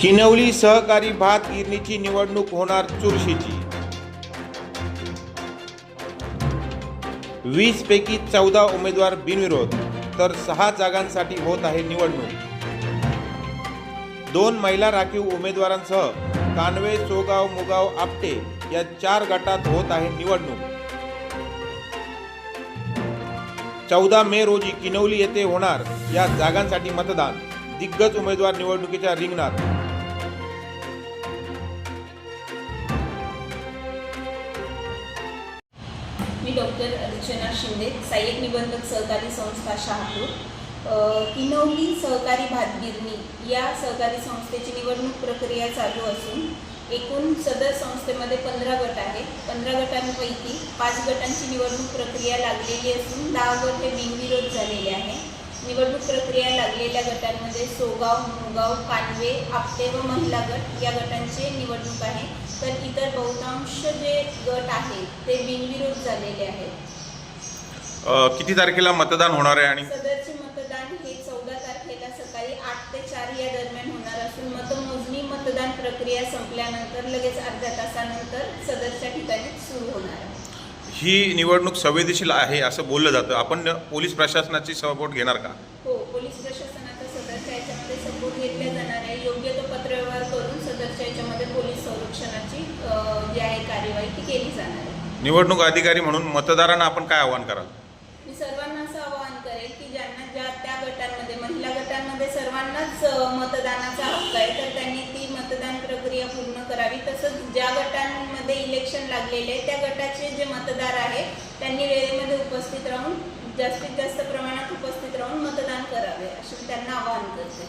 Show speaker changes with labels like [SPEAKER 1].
[SPEAKER 1] किनवली सहकारी भात गिरणीची निवडणूक होणार चुरशीची. वीस पैकी चौदा उमेदवार बिनविरोध तर सहा जागांसाठी होत आहे निवडणूक. दोन महिला राखीव उमेदवारांसह कानवे सोगाव मुगाव आपटे या चार गटात होत आहे निवडणूक. चौदा मे रोजी किनवली येथे होणार या जागांसाठी मतदान. दिग्गज उमेदवार निवडणुकीच्या रिंगणात.
[SPEAKER 2] मी डॉक्टर रचना शिंदे सहाय्यक निबंधक सहकारी संस्था शहापूर. किनवली सहकारी भातगिरणी या सहकारी संस्थेची निवडणूक प्रक्रिया चालू असून एकूण सदर संस्थेमध्ये पंधरा गट आहेत. पंधरा गटांपैकी पाच गटांची निवडणूक प्रक्रिया लागलेली असून दहा गट हे बिनविरोध झालेले आहे. निवडणूक प्रक्रिया लागलेल्या गटांमध्ये सोगाव मुगाव कानवे आपटे व महिला गट या गटांचे निवडणूक आहे. बहुतांश जे गट आहेत ते बिनविरोध झालेले आहेत.
[SPEAKER 1] अ, किती तारखेला मतदान होणार आहे आणि?
[SPEAKER 2] सदरचे मतदान हे चौदा तारखेला सकाळी आठ ते चार या दरम्यान होणार असून मतमोजणी मतदान प्रक्रिया संपल्यानंतर लगेच अर्ध्या तासानंतर सदरच्या ठिकाणी सुरू होणार आहे.
[SPEAKER 1] ही निवडणूक संवेदनशील आहे असं बोललं जातं. आपण पोलीस प्रशासनाची सपोर्ट घेणार का?
[SPEAKER 2] हो पोलीस प्रशासनाचा सदरच्या याच्यामध्ये सपोर्ट घेतला जाणार आहे. योग्य तो पत्रव्यवहार करून सदरच्या याच्यामध्ये पोलीस संरक्षणाची अ, जी आहे कार्यवाही ती केली जाणार आहे.
[SPEAKER 1] निवडणूक अधिकारी म्हणून मतदारांना आपण काय आव्हान कराल?
[SPEAKER 2] मी सर्वांना असं आवाहन करेल की ज्यांना ज्या त्या गटांमध्ये महिला गटांमध्ये सर्वांनाच अ, मतदानाचा हक्क आहे तर त्यांनी ती मतदान प्रक्रिया पूर्ण करावी. तसंच ज्या गटांमध्ये इलेक्शन लागलेले आहे त्या गटाचे जे मतदार आहे त्यांनी वेळेमध्ये उपस्थित राहून जास्तीत जास्त प्रमाणात उपस्थित राहून मतदान करावे असे मी त्यांना आवाहन करते.